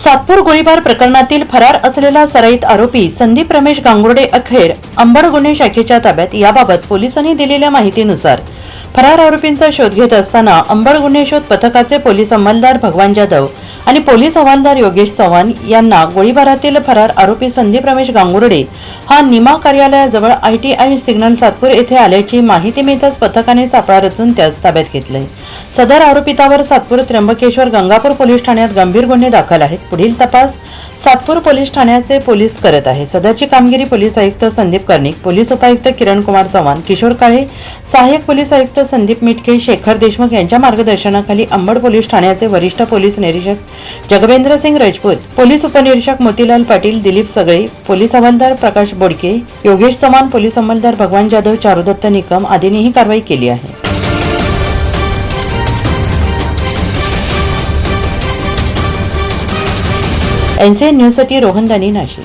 सातपूर गोळीबार प्रकरणातील फरार असलेला सराईत आरोपी संदीप रमेश गांगुर्डे अखेर अंबड गुन्हे शाखेच्या ताब्यात याबाबत पोलिसांनी दिलेल्या माहितीनुसार फरार आरोपींचा शोध घेत असताना अंबड गुन्हे शोध पथकाचे पोलीस अंमलदार भगवान जाधव आणि पोलीस हवालदार योगेश चव्हाण यांना गोळीबारातील फरार आरोपी संदीप रमेश गांगुर्डे हा निमा कार्यालयाजवळ आयटीआय सिग्नल सातपूर येथे आल्याची माहिती मिळताच पथकाने सापळा रचून त्यास ताब्यात घेतले सदर आरोपितावर सातपूर त्र्यंबकेश्वर गंगापूर पोलीस ठाण्यात गंभीर गुन्हे दाखल आहेत. पुढील तपास सातपूर पोलीस ठाण्याचे पोलीस करत आहे. सदरची कामगिरी पोलीस आयुक्त संदीप कर्णिक पोलीस उपायुक्त किरण कुमार चव्हाण किशोर काळे सहाय्यक पोलीस आयुक्त संदीप मिटके शेखर देशमुख यांच्या मार्गदर्शनाखाली अंबड पोलीस ठाण्याचे वरिष्ठ पोलीस निरीक्षक जगवेंद्र सिंग राजपूत पोलीस उपनिरीक्षक मोतीलाल पाटील दिलीप सगळे पोलीस हवालदार प्रकाश बोडके योगेश चव्हाण पोलीस अंमलदार भगवान जाधव चारुदत्त निकम आदींनी ही कारवाई केली आहे. एनसीएन न्यूजसाठी रोहनदानी नाशिक.